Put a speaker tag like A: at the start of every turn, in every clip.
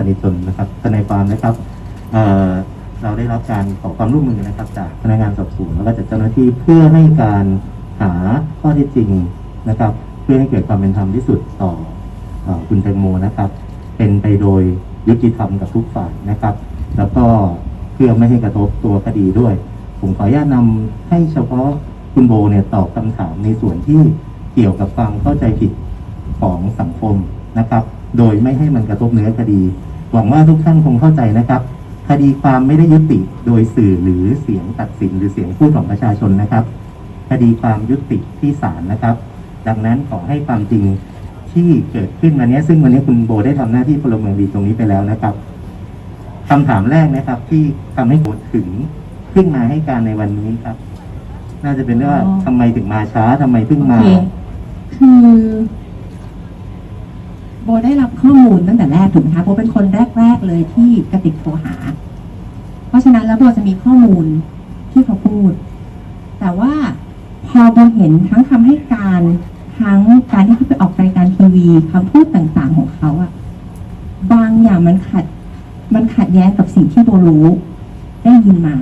A: สนิทชนนะครับทนายความนะครับเเราได้รับการขอความร่วมมือนะครับ จากพนักงานสอบสวนแล้วก็จากเจ้าหน้าที่เพื่อให้การหาข้อเท็จจริงนะครับ เพื่อให้เกิดความเป็นธรรมที่สุดต่อเอ่อคุณแตงโมนะครับ เป็นไปโดยยุติธรรมกับทุกฝ่ายนะครับ แล้วก็เพื่อไม่ให้กระทบตัวคดีด้วย ผมขออนุญาตนำให้เฉพาะคุณโบเนี่ยตอบคำถามในส่วนที่เกี่ยวกับความเข้าใจผิดของสังคมนะครับ โดยไม่ให้มันกระทบเนื้อคดี หวังว่าทุกท่านคงเข้าใจนะครับ คดีความไม่ได้ยุติโดยสื่อหรือเสียงตัดสินหรือเสียงพูดของประชาชนนะครับ คดีความยุติที่ศาลนะครับ ดังนั้นขอให้ความจริงที่เกิดขึ้นวันนี้ซึ่งวันนี้คุณโบได้ทำหน้าที่พลเมืองดีตรงนี้ไปแล้วนะครับคำถามแรกนะครับ ที่ทำให้โบถึงขึ้นมาให้การในวันนี้ครับ น่าจะเป็นเรื่องว่า
B: อ๋อ
A: ทำไมถึงมาช้าทำไมเพิ่ง
B: โอ
A: มา
B: เคคือ โบได้รับข้อมูลตั้งแต่แรกถูกไหมคะโบเป็นคนแรก ๆเลยที่กระติกโทรหา เพราะฉะนั้นแล้วโบจะมีข้อมูลที่เขาพูด แต่ว่าพอโบเห็นทั้งคำให้การทั้งการที่เขาไปออกรายการทีวีคำพูดต่างๆของเขาอะบางอย่างมันขัด มันขัดแย้งกับสิ่งที่โบรู้ ได้ยินมา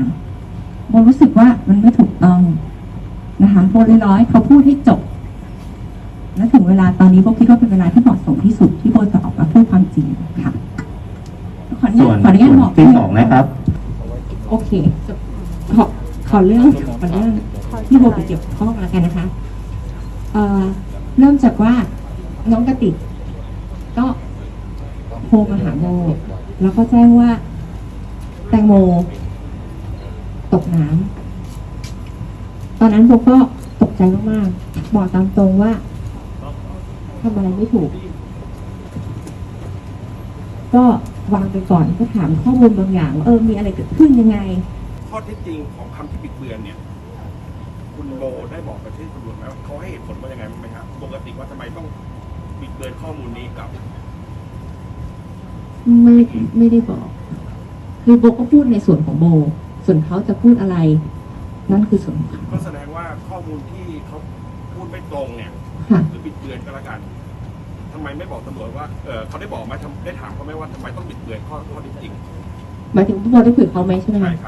B: โบรู้สึกว่ามันไม่ถูกต้องนะคะโบเลยร้อยเขาพูดให้จบ และถึงเวลาตอนนี้โบคิดว่าเป็นเวลาที่เหมาะสมที่สุดที่โบจะออกมาพูดความจริงค่ะข ออนุ
A: ส่
B: ญา
A: วน
B: ตขออนุญาต
A: ส่วน
B: บอก
A: ที่สองนะครับ
B: โอเค ขอขอเรื่องขอเรื่องที่โบไปเกี่ยวข้องแล้วกันนะคะ เอ่อเริ่มจากว่าน้องกติกก็โทรมาหาโบแล้วก็แจ้งว่า แตงโม ตกน้ำตอนนั้นโบก็ตกใจมากๆบอกตามตรงว่าทำอะไรไม่ถูก ก็วางไปก่อนก็ถามข้อมูลบางอย่างว่าเออมีอะไรเกิดขึ้นยังไง
C: ข้อเท็จจริงของคำที่บิดเบือนเนี่ย คุณโบได้บอกกับที่ตำรวจไหมว่าเขาให้เหตุผลว่ายังไงบ้างไหมครับปกติว่าทำไมต้องบิดเบือนข้อมูลนี้กับ
B: ไม่ไม่ได้บอก คือโบก็พูดในส่วนของโบ ส่วนเขาจะพูดอะไร นั่นคือส่วนของเขา
C: ก็แสดงว่าข้อมูลที่เขาพูดไม่ตรงเนี่ย
B: ค่ะ
C: หรือบิดเบือนก็แล้วกัน ทำไมไม่บอกตำรวจว่าเออเขาได้บอกไหมทำได้ถามเขาไหมว่าทำไมต้องบิดเบือนข้อข้อเท็จจริง
B: หมายถึงโบได้คุยกับเขาไหมใช่ไหม
C: ใช่
B: คะ
C: ครับ